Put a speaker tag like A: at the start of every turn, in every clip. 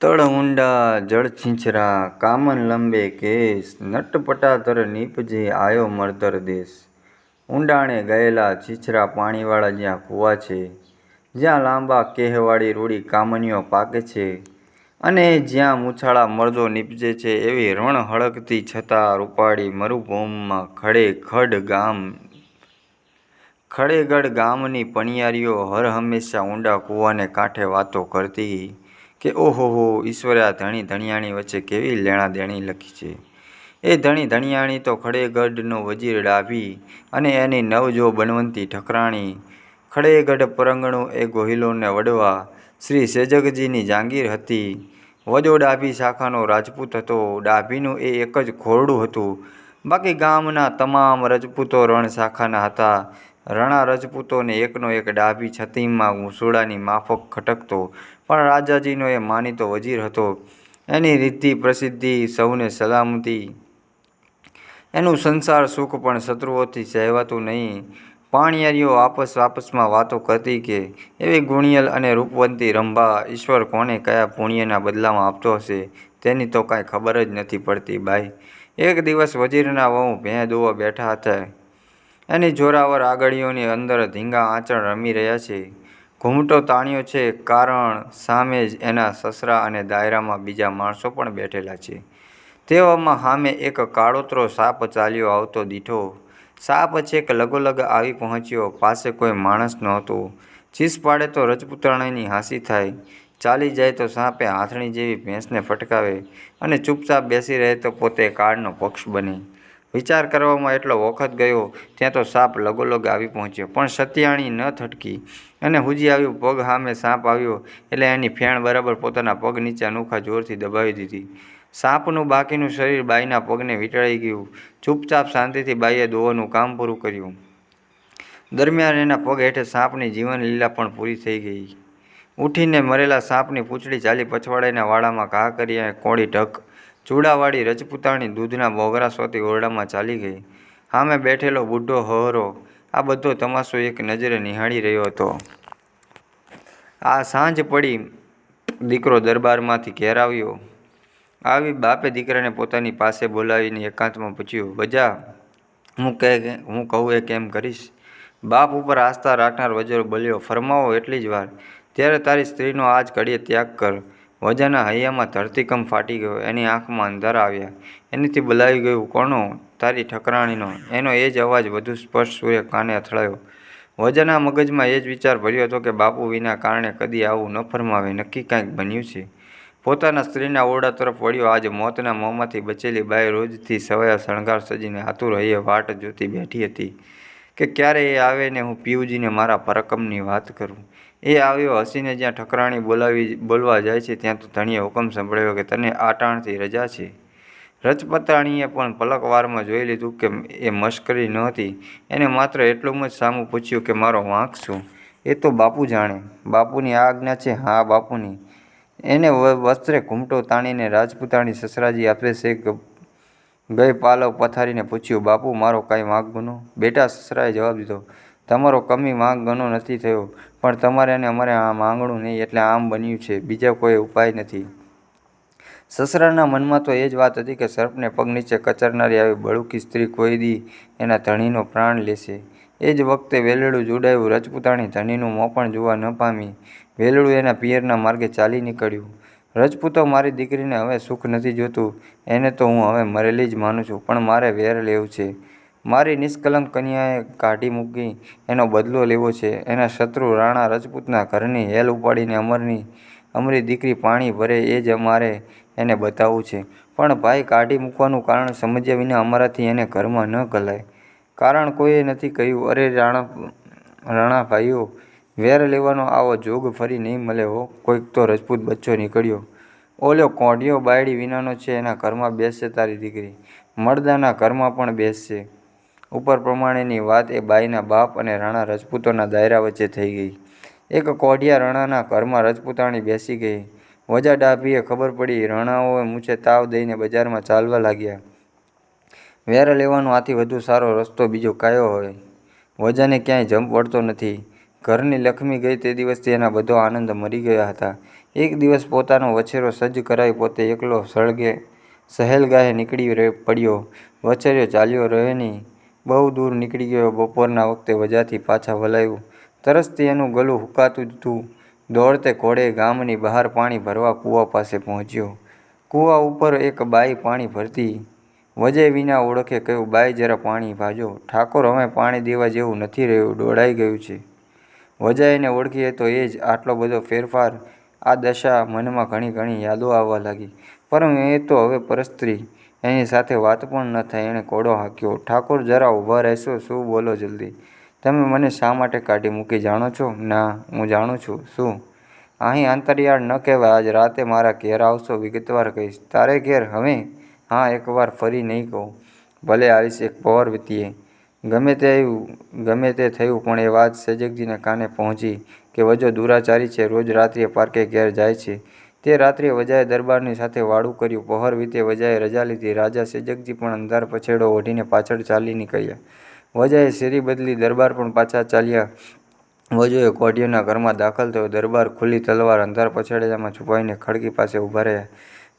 A: તળ ઊંડા જળ છીંછરા કામન લંબે કેસ નટપટાતર નીપજે આયો મરતર દેશ. ઊંડાણે ગયેલા છીછરા પાણીવાળા જ્યાં કૂવા છે, જ્યાં લાંબા કેહવાળી રૂડી કામનીઓ પાકે છે અને જ્યાં મૂછાળા મરદો નીપજે છે એવી રણ હળકતી છતાં રૂપાળી મરુભૂમિમાં ખડેખડ ગામ ખડેગડ ગામની પણિયારીઓ હરહંમેશા ઊંડા કૂવાને કાંઠે વાતો કરતી. કે ઓહોહો ઈશ્વરે આ ધણી ધણિયાણી વચ્ચે કેવી લેણા દેણી લખી છે? એ ધણી ધણિયાણી તો ખડેગઢનો વજીર ડાભી અને એની નવજો બનવંતી ઠકરાણી. ખડેગઢ પરંગણું એ ગોહિલોને વડવા શ્રી સેજગજીની જાંગીર હતી. વજો ડાભી શાખાનો રાજપૂત હતો. ડાભીનું એ એક જ ખોરડું હતું. બાકી ગામના તમામ રજપૂતો રણ શાખાના હતા. રણા રજપૂતોને એકનો એક ડાભી છતીમાં મૂસોડાની માફક ખટકતો, પણ રાજાજીનો એ માનીતો વજીર હતો. એની રીતિ પ્રસિદ્ધિ સૌને સલામતી. એનું સંસાર સુખ પણ શત્રુઓથી સહેવાતું નહીં. પાણિયારીઓ આપસ આપસમાં વાતો કરતી કે, એવી ગુણિયલ અને રૂપવંતી રંભા, ઈશ્વર કોને કયા પુણ્યના બદલામાં આપતો હશે? તેની તો કાંઈ ખબર જ નથી પડતી બાઈ એક દિવસ વજીરના વહુ ભેં દોવા બેઠા હતા. એની જોરાવર આગળીઓની અંદર ધીંગા આંચણ રમી રહ્યા છે. ઘૂમટો તાણ્યો છે કારણ સામે જ એના સસરા અને દાયરામાં બીજા માણસો પણ બેઠેલા છે. તેવામાં સામે એક કાળોતરો સાપ ચાલ્યો આવતો દીઠો. સાપ છેક લગોલગ આવી પહોંચ્યો. પાસે કોઈ માણસ નહોતો. ચીસ પાડે તો રજપૂતાણીની હાંસી થાય. ચાલી જાય તો સાપે હાથણી જેવી ભેંસને ફટકાવે અને ચૂપચાપ બેસી રહે તો પોતે કાળનો પક્ષ બને. વિચાર કરવામાં એટલો વખત ગયો, ત્યાં તો સાપ લગોલગ આવી પહોંચ્યો. પણ સત્યાણી ન થટકી અને હુજી આવ્યું, પગ સામે સાપ આવ્યો એટલે એની ફેણ બરાબર પોતાના પગ નીચે અનોખા જોરથી દબાવી દીધી. સાપનું બાકીનું શરીર બાઈના પગને વીંટળાઈ ગયું. ચૂપચાપ શાંતિથી બાઈએ દોવાનું કામ પૂરું કર્યું. દરમિયાન એના પગ હેઠે સાપની જીવન લીલા પણ પૂરી થઈ ગઈ. ઉઠીને મરેલા સાપની પૂંછડી ચાલી પછવાડાઈના વાડામાં ઘા કરી અને કોળી ઢક ચૂડાવાળી રજપૂતાણી દૂધના બોગરા સોતી ઓરડામાં ચાલી ગઈ. સામે બેઠેલો બુઢો હહરો, આ બધો તમાશો એક નજરે નિહાળી રહ્યો હતો. આ સાંજ પડી દીકરો દરબારમાંથી ઘેર આવ્યો. આવી બાપે દીકરાને પોતાની પાસે બોલાવીને એકાંતમાં પૂછ્યું બજા હું કહે, હું કહું એ કેમ કરીશ? બાપ ઉપર આસ્થા રાખનાર વજર બોલ્યો ફરમાવો એટલી જ વાર. ત્યારે તારી સ્ત્રીનો આજ ઘડીએ ત્યાગ કર. વજાના હૈયામાં ધરતીકંપ ફાટી ગયો, એની આંખમાં અંધારા આવ્યા. એનીથી બોલાવી ગયું કોનો તારી ઠકરાણીનો. એનો એ જ અવાજ વધુ સ્પષ્ટ સૂર્ય કાને અથડાયો. વજાના મગજમાં એ જ વિચાર ભર્યો હતો કે બાપુ વિના કારણે કદી આવું ન ફરમાવે. નક્કી કાંઈક બન્યું છે. પોતાના સ્ત્રીના ઓરડા તરફ વળ્યો. આજે મોતના મોંમાંથી બચેલી બાઈ રોજથી સવાયા શણગાર સજીને આતુર હૈયે વાટ જોતી બેઠી હતી કે ક્યારે એ આવે ને હું પિયુજીને મારા પરકમની વાત કરું? એ આવ્યો હસીને જ્યાં ઠકરાણી બોલાવી બોલવા જાય છે, ત્યાં તો ધણીએ હુકમ સંભળાવ્યો કે તને આટાણથી રજા છે. રજપતાણીએ પણ પલકવારમાં જોઈ લીધું કે એ મશ્કરી નહોતી. એને માત્ર એટલું જ સામું પૂછ્યું કે મારો વાંક શું? એ તો બાપુ જાણે. બાપુની આ આજ્ઞા છે, હા, બાપુની. એને વસ્ત્રે ઘૂમટો તાણીને રાજપૂતાણી સસરાજી આપે છે ગઈ પાલવ પથારીને પૂછ્યું, બાપુ, મારો કાંઈ ગુનો? બેટા સસરાએ જવાબ દીધો તમારો કમી માંગ ગણો નથી થયો, પણ તમારે અને અમારે આ માંગણું નહીં એટલે આમ બન્યું છે, બીજા કોઈ ઉપાય નથી. સસરાના મનમાં તો એ જ વાત હતી કે સર્પને પગ નીચે કચરનારી આવી બળુકી સ્ત્રી કોઈ દી એના ધણીનો પ્રાણ લેશે. એ જ વખતે વેલડું જોડાયું રજપૂતાણી ધણીનું મોં પણ જોવા ન પામી. વેલડું એના પિયરના માર્ગે ચાલી નીકળ્યું. રજપૂતો મારી દીકરીને હવે સુખ નથી જોતું, એને તો હું હવે મરેલી જ માનું છું, પણ મારે વેર લેવું છે. મારી નિષ્કલંક કન્યાએ કાઢી મૂકી, એનો બદલો લેવો છે. એના શત્રુ રાણા રજપૂતના ઘરની હેલ ઉપાડીને અમરની, અમરી દીકરી પાણી ભરે એ જ અમારે એને બતાવવું છે. પણ ભાઈ, કાઢી મૂકવાનું કારણ સમજ્યા વિના અમારાથી એને ઘરમાં ન ગલાય. કારણ કોઈએ નથી કહ્યું, અરે રાણા રાણા ભાઈઓ, વેર લેવાનો આવો જોગ ફરી નહીં મળે હો. કોઈક તો રજપૂત બચ્ચો નીકળ્યો. ઓલ્યો કોઢિયો બાયડી વિનાનો છે, એના ઘરમાં બેસશે તારી દીકરી. મળદાના ઘરમાં પણ બેસશે. ઉપર પ્રમાણેની વાત એ બાઈના બાપ અને રાણા રજપૂતોના દાયરા વચ્ચે થઈ ગઈ. એક કોઢિયા રણાના ઘરમાં રજપૂતાણી બેસી ગઈ. વજા ડાભીએ ખબર પડી, રણાઓએ મૂછે તાવ દઈને બજારમાં ચાલવા લાગ્યા. વેર લેવાનો આથી વધુ સારો રસ્તો બીજો કાયો હોય. વજાને ક્યાંય જંપ વળતો નથી. ઘરની લક્ષ્મી ગઈ તે દિવસથી એના બધો આનંદ મરી ગયા હતા. એક દિવસ પોતાનો વછેરો સજ્જ કરાવી પોતે એકલો સળગે, સહેલગાહે નીકળી પડ્યો. વછેરો ચાલ્યો રહે નહીં. બહુ દૂર નીકળી ગયો. બપોરના વખતે વજાથી પાછા વલાયું તરસથી એનું ગલું હુકાતું હતું. દોડતે ઘોડે ગામની બહાર પાણી ભરવા કૂવા પાસે પહોંચ્યો. કૂવા ઉપર એક બાઈ પાણી ભરતી. વજે વિના ઓળખે કહ્યું, "બાઈ, જરા પાણી ભાજો. ઠાકોર, હવે પાણી દેવા જેવું નથી રહ્યું, દોડાઈ ગયું છે." વજા એને ઓળખી તો એ જ. આટલો બધો ફેરફાર! આ દશા! મનમાં ઘણી ઘણી યાદો આવવા લાગી. પરંતુ એ તો હવે પરસ્ત્રી. એની સાથે વાત પણ ન થાય. એણે કોડો હાંક્યો. "ઠાકોર, જરા ઊભા રહેશો? શું? બોલો જલ્દી તમે મને શા માટે કાઢી મૂકી જાણો છો?" "ના, હું જાણું છું." "શું?" "અહીં અંતરિયાળ ન કહેવાય. આજ રાતે મારા ઘેર આવશો? વિગતવાર કહીશ." "તારે ઘેર? હવે?" "હા, એકવાર ફરી નહીં કહું." "ભલે, આવીશ એક પહોર વીતીએ." ગમે તે ગમે તે થયું પણ એ વાત સેજગજીના કાને પહોંચી કે વજો દુરાચારી છે. રોજ રાત્રિએ પારકે ઘેર જાય છે. તે રાત્રે વજાએ દરબારની સાથે વાળું કર્યું. પહોર વીતે વજાએ રજા લીધી. રાજા સેજકજી પણ અંધાર પછેડો ઓઢીને પાછળ ચાલી નીકળ્યા. વજાએ શેરી બદલી. દરબાર પણ પાછા ચાલ્યા. વજોએ એ ઘરમાં દાખલ થયો. દરબાર ખુલ્લી તલવાર અંધાર પછેડામાં છુપાઈને ખડકી પાસે ઊભા રહ્યા.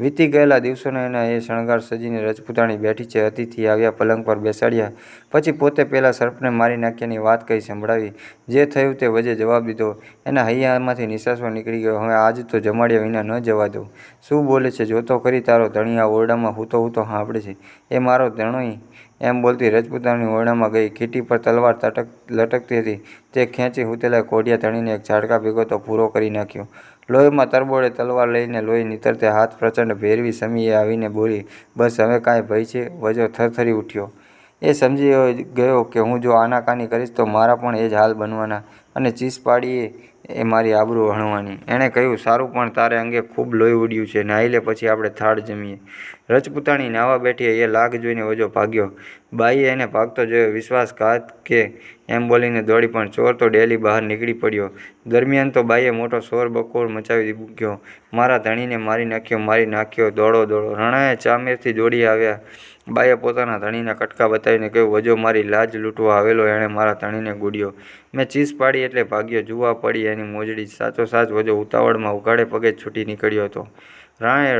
A: વીતી ગયેલા દિવસોનો એના એ શણગાર સજીને રજપૂતાણી બેઠી છે. અતિથિ આવ્યા. પલંગ પર બેસાડ્યા. પછી પોતે પહેલાં સર્પને મારી નાખ્યાની વાત કહી સંભળાવી. જે થયું તે વજે જવાબ દીધો. એના હૈયામાંથી નિશાસો નીકળી ગયો. "હવે આજ તો જમાડ્યા વિના ન જવા દઉં." "શું બોલે છે? જોતો કરી તારો ધણિયા ઓરડામાં હૂતો હૂતો હાંભળે છે." "એ મારો ધણોઈ એમ બોલતી રજપૂતાણી ઓરડામાં ગઈ. ખીટી પર તલવાર તટક લટકતી હતી. તે ખેંચી હૂતેલા કોઢિયા ધણીને એક ઝાડકા ભેગો તો પૂરો કરી નાખ્યો. લોહીમાં તરબોળે તલવાર લઈને લોહી નીતરતે હાથ પ્રચંડ ભેરવી સમીએ આવીને બોલી, "બસ, હવે કાંઈ ભય છે?" વજો થરથરી ઉઠ્યો એ સમજી ગયો કે હું જો આનાકાની કરીશ તો મારા પણ એ જ હાલ બનવાના અને ચીસ પાડીએ એ મારી આબરૂ હણવાની. એણે કહ્યું, "સારું, પણ તારે અંગે ખૂબ લોહી ઉડ્યું છે. નાહી લે, પછી આપણે થાળ જમીએ." રજપૂતાણી નાહવા બેઠી. એ લાગ જોઈને વજો ભાગ્યો. બાઈએ એને ભાગતો જોયો. "વિશ્વાસઘાત કે?" એમ બોલીને દોડી. પણ ચોર તો ડેલી બહાર નીકળી પડ્યો. દરમિયાન તો બાઈએ મોટો શોરબકોર મચાવી મૂક્યો. "મારા ધણીને મારી નાખ્યો! મારી નાખ્યો! દોડો, દોડો." રણાએ ચામેરથી દોડી આવ્યા. બાઈએ પોતાના ધણીના કટકા બતાવીને કહ્યું, "વજો મારી લાજ લૂંટવા આવેલો. એણે મારા ધણીને ગુડ્યો મેં ચીસ પાડી એટલે ભાગ્યો. જુવા પડી એની મોજડી." સાચો સાચ વજો ઉતાવળમાં ઉઘાડે પગે છૂટી નીકળ્યો હતો. રાણાએ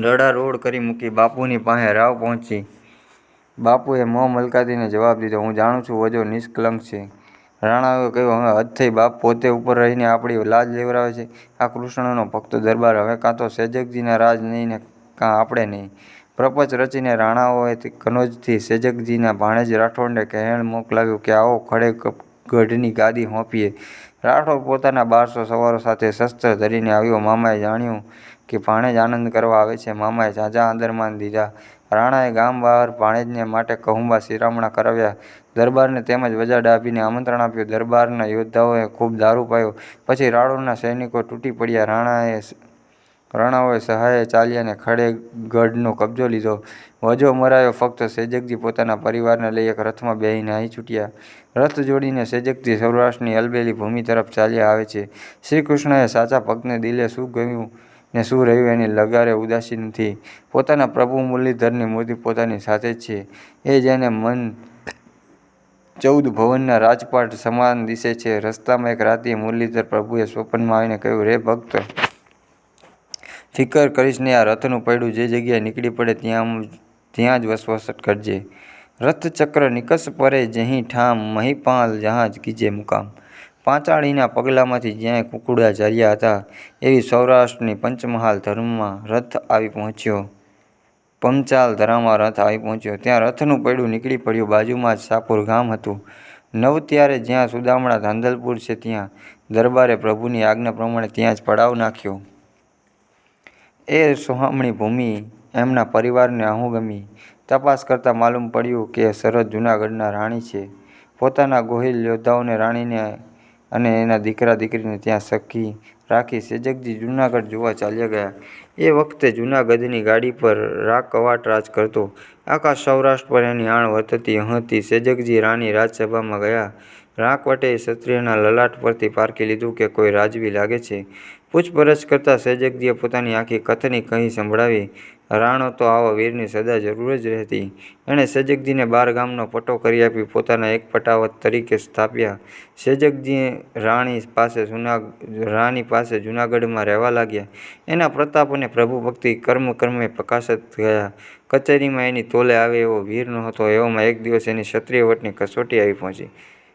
A: રડારોડ કરી મૂકી. બાપુની પાસે રાવ પહોંચી. બાપુએ મોં મલકાતીને જવાબ દીધો, "હું જાણું છું વજો નિષ્કલંક છે." રાણાએ કહ્યું, "હવે હદ થઈ બાપ! પોતે ઉપર રહીને આપણી લાજ લેવરાવે છે. આ કૃષ્ણનો ભક્ત દરબાર હવે કાં તો સેજકજીના રાજ નહીં ને કાં આપણે નહીં." પ્રપંચ રચીને રાણાઓએ કનોજથી, સેજકજીના ભાણેજ રાઠોડને કહેણ મોકલાવ્યું કે આવો ખડે ગઢની ગાદી હોંપીએ રાઠોડ પોતાના બારસો સવારો સાથે શસ્ત્ર ધરીને આવ્યો. મામાએ જાણ્યું કે ભાણેજ આનંદ કરવા આવે છે. મામાએ ઝાઝા આંદરમાન દીધા. રાણાએ ગામ બહાર ભાણેજને માટે કહુંબા શિરામણા કરાવ્યા. દરબારને તેમજ વજા ડાભીને આમંત્રણ આપ્યું. દરબારના યોદ્ધાઓએ ખૂબ દારૂ પાયો. પછી રાણોના સૈનિકો તૂટી પડ્યા. રાણાઓ સહાયે ચાલ્યા ને ખડે ગઢનો કબજો લીધો. વજો મરાયો. ફક્ત સેજકજી પોતાના પરિવારને લઈ એક રથમાં બેહીને નાહી છૂટ્યા. રથ જોડીને સેજકજી સૌરાષ્ટ્રની અલબેલી ભૂમિ તરફ ચાલ્યા આવે છે. શ્રી કૃષ્ણએ સાચા ભક્તને દિલે શું ગયું ને શું રહ્યું એની લગારે ઉદાસી નથી. પોતાના પ્રભુ મુરલીધરની મૂર્તિ પોતાની સાથે જ છે. એ જેને મન ચૌદ ભવનના રાજપાટ સમાન દિશે છે. રસ્તામાં એક રાતે મુરલીધર પ્રભુએ સ્વપ્નમાં આવીને કહ્યું, "રે ભક્ત! ફિકર કરીશ નહીં. આ રથનું પૈડું જે જગ્યાએ નીકળી પડે ત્યાં ત્યાં જ વસવસટ કરજે. રથચક્ર નિકસ પરે જહીં ઠામ, મહીપાલ જહાજ કીજે મુકામ." પાંચાળીના પગલામાંથી જ્યાં કુકુડા ચાર્યા હતા એવી સૌરાષ્ટ્રની પંચમહાલ ધર્મમાં રથ આવી પહોંચ્યો. પંચાલ ધરામાં રથ આવી પહોંચ્યો. ત્યાં રથનું પૈડું નીકળી પડ્યું. બાજુમાં જ સાપુર ગામ હતું. નવતિયારે જ્યાં સુદામણા ધાંધલપુર છે ત્યાં. દરબારે પ્રભુની આજ્ઞા પ્રમાણે ત્યાં જ પડાવ નાખ્યો. એ સોહામણી ભૂમિ એમના પરિવારને અહુગમી તપાસ કરતાં માલુમ પડ્યું કે શરદ જૂનાગઢના રાણી છે. પોતાના ગોહિલ યોદ્ધાઓને રાણીને અને એના દીકરા દીકરીને ત્યાં સખી રાખી સેજકજી જૂનાગઢ જોવા ચાલ્યા ગયા. એ વખતે જૂનાગઢની ગાડી પર રાગ રાજ કરતો. આખા સૌરાષ્ટ્ર પર એની આણ વર્તતી હતી. સેજકજી રાની રાજસભામાં ગયા રાકવટે ક્ષત્રિયના લલાટ પરથી પારખી લીધું કે કોઈ રાજવી લાગે છે. પૂછપરછ કરતાં સેજકજીએ પોતાની આખી કથની કહી સંભળાવી. રાણો તો આવા વીરની સદા જરૂર જ રહેતી. એણે સેજકજીને બાર ગામનો પટો કરી આપી પોતાના એક પટાવત તરીકે સ્થાપ્યા. સેજકજી રાણી પાસે રાની પાસે જૂનાગઢમાં રહેવા લાગ્યા. એના પ્રતાપ અને પ્રભુભક્તિ કર્મે પ્રકાશિત ગયા. કચેરીમાં એની તોલે આવે એવો વીર નહોતો. એવામાં એક દિવસ એની ક્ષત્રિયવટની કસોટી આવી પહોંચી.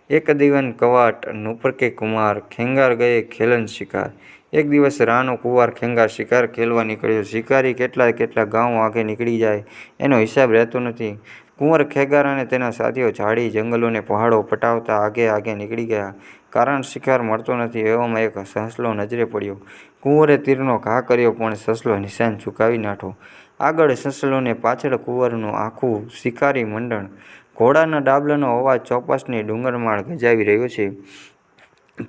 A: એક દિવન કવાટ, નુપરકે કુમાર, ખેંગાર ગયે ખેલન શિકાર એક દિવસ રાનો કુંવાર ખેંગાર શિકાર ખેલવા નીકળ્યો. શિકારી કેટલા કેટલા ગાઉ આગે નીકળી જાય એનો હિસાબ રહેતો નથી. કુંવર ખેગાર અને તેના સાથીઓ ઝાડી, જંગલોને પહાડો પટાવતા આગે આગે નીકળી ગયા. કારણ શિકાર મળતો નથી. એવામાં એક સસલો નજરે પડ્યો. કુંવરે તીરનો ઘા કર્યો પણ સસલો નિશાન ચૂકાવી નાઠો. આગળ સસલોને પાછળ કુંવરનું આખું શિકારી મંડળ. ઘોડાના ડાબલાનો અવાજ ચોપાસની ડુંગરમાળ ગજાવી રહ્યો છે.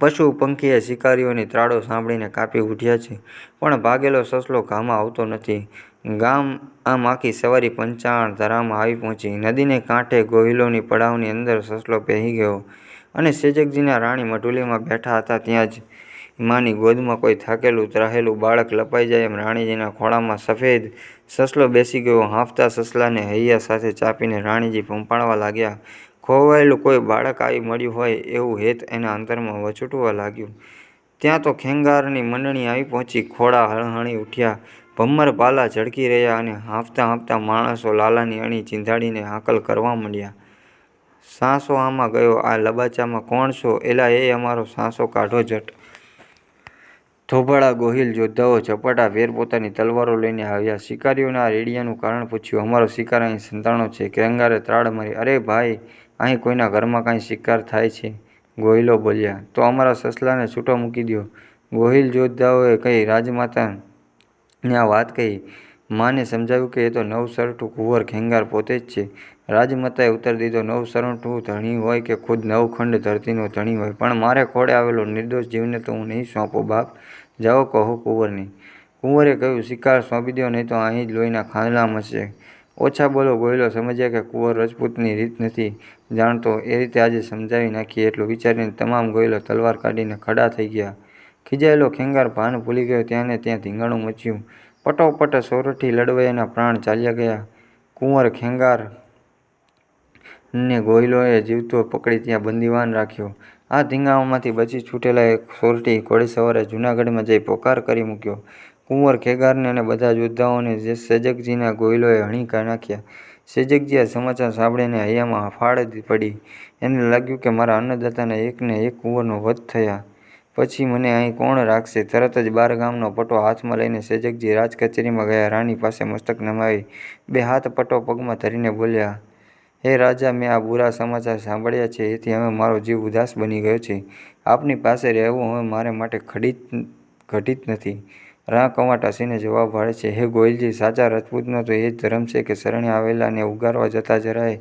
A: પશુ, પંખીએ શિકારીઓની ત્રાડો સાંભળીને કાપી ઉઠ્યા છે. પણ ભાગેલો સસલો ઘામાં આવતો નથી. ગામ આમ આખી સવારી પંચાણ ધરામાં આવી પહોંચી. નદીને કાંઠે ગોહિલોની પડાવની અંદર સસલો પહેરી ગયો અને સેજકજીના રાણી મઢુલીમાં બેઠા હતા ત્યાં જ માની ગોદમાં કોઈ થાકેલું, ત્રાહેલું બાળક લપાઈ જાય એમ રાણીજીના ખોળામાં સફેદ સસલો બેસી ગયો. હાંફતા સસલાને હૈયા સાથે ચાપીને રાણીજી પંપાળવા લાગ્યા. ખોવાયેલું કોઈ બાળક આવી મળ્યું હોય એવું હેત એના અંતરમાં વછૂટવા લાગ્યું. ત્યાં તો ખેંગારની મંડળી આવી પહોંચી. ખોળા હળહણી ઉઠ્યા ભમ્મર પાલા ઝળકી રહ્યા અને હાંફતા હાંફતા માણસો લાલાની અણી ચીંધાડીને હાકલ કરવા માંડ્યા. સાસો આમાં ગયો, આ લબાચામાં કોણ છો? એલા, એ અમારો સાસો કાઢો જટ થોભાળા ગોહિલ યોદ્ધાઓ ઝપાટાભેર પોતાની તલવારો લઈને આવ્યા. શિકારીઓના રેડિયાનું કારણ પૂછ્યું. અમારો શિકાર અહીં સંતાણો છે. ખેંગારે ત્રાડ મારી. અરે ભાઈ અહીં કોઈના ઘરમાં કાંઈ શિકાર થાય છે? ગોહિલો બોલ્યા. તો અમારા સસલાને છૂટો મૂકી દો ગોહિલ જોધાઓએ કહી, રાજમાતાને આ વાત કહી. માને સમજાવ્યું કે એ તો નવસરઠું કુંવર ખેંગાર પોતે જ છે. રાજમાતાએ ઉત્તર દીધો, નવસરઠું ધણી હોય કે ખુદ નવખંડ ધરતીનો ધણી હોય, પણ મારે ખોળે આવેલો નિર્દોષ જીવને તો હું નહીં સોંપું, બાપ. જાઓ કહો કુંવરને. કુંવરે કહ્યું, શિકાર સોંપી દ્યો, નહીં તો અહીં જ લોહીના ખાંડલા મચશે. ઓછા બોલો ગોયલો સમજ્યા કે કુંવર રજપૂતની રીત નથી જાણતો એ રીતે આજે સમજાવી નાખીએ એટલું વિચારીને તમામ ગોયલો તલવાર કાઢીને ખડા થઈ ગયા. ખીજાયેલો ખેંગાર ભાન ભૂલી ગયો. ત્યાંને ત્યાં ધીંગાણું મચ્યું. પટોપટ સોરઠી લડવાયાના પ્રાણ ચાલ્યા ગયા. કુંવર ખેંગાર ને ગોયલોએ જીવતો પકડી ત્યાં બંદીવાન રાખ્યો. આ ધીંગાઓમાંથી બચી છૂટેલા એક સોરઠી ઘોડેસવારે જૂનાગઢમાં જઈ પોકાર કરી મૂક્યો. કુંવર ખેગારને અને બધા યોદ્ધાઓને સેજકજીના ગોયલોએ હણીકા નાખ્યા. સેજકજી આ સમાચાર સાંભળીને હૈયામાં ફાડ પડી. એને લાગ્યું કે મારા અન્નદાતાને એકને એક કુંવરનો વધ થયા પછી મને અહીં કોણ રાખશે? તરત જ બાર ગામનો પટ્ટો હાથમાં લઈને સેજકજી રાજ કચેરીમાં ગયા. રાણી પાસે મસ્તક નમાવી, બે હાથ પટ્ટો પગમાં ધરીને બોલ્યા હે રાજા મેં આ બુરા સમાચાર સાંભળ્યા છે એથી હવે મારો જીવ ઉદાસ બની ગયો છે. આપની પાસે રહેવું હવે મારે માટે ઘટિત નથી. રાંકવાટ હસીને જવાબ વાળે છે, હે ગોયલજી, સાચા રજપૂતનો તો એ જ ધર્મ છે કે શરણે આવેલાને ઉગારવા જતાં જરાય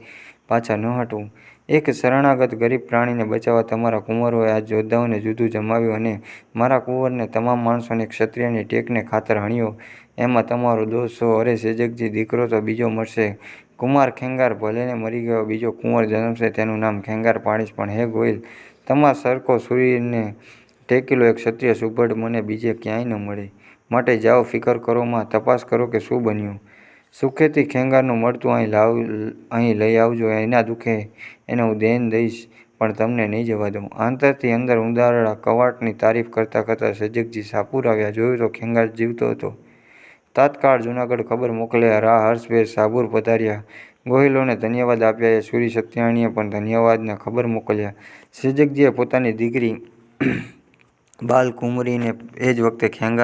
A: પાછા ન હટવું. એક શરણાગત ગરીબ પ્રાણીને બચાવવા તમારા કુંવરોએ આ યોદ્ધાઓને જુદું જમાવ્યું અને મારા કુંવરને તમામ માણસોને ક્ષત્રિયની ટેકને ખાતર હણ્યો એમાં તમારો દોષ? અરે સેજકજી, દીકરો તો બીજો મળશે. કુમાર ખેંગાર ભલેને મરી ગયો, બીજો કુંવર જન્મશે તેનું નામ ખેંગાર પાડીશ પણ હે ગોયલ, તમા સરખો સૂર્યને ટેકેલો એક ક્ષત્રિય સુભડ, મને બીજે ક્યાંય ન મળે. માટે જાઓ, ફિકર કરો, માં તપાસ કરો કે શું બન્યું. સુખેથી ખેંગારનું મળતું અહીં લાવ, અહીં લઈ આવજો. એના દુઃખે એને હું દેન દઈશ, પણ તમને નહીં જવા દઉં. આંતરથી અંદર ઉંદારડા કવાટની તારીફ કરતાં કરતાં સજગજી સાપુર આવ્યા. જોયું તો ખેંગાર જીવતો હતો. તાત્કાળ જૂનાગઢ ખબર મોકલ્યા. રા હર્ષભેર સાબુર પધાર્યા. ગોહિલોને ધન્યવાદ આપ્યા એ સૂરી સત્યાણીએ પણ ધન્યવાદના ખબર મોકલ્યા. સેજગજીએ પોતાની દીકરી બાલકુંવરીને એ જ વખતે ખેંગારની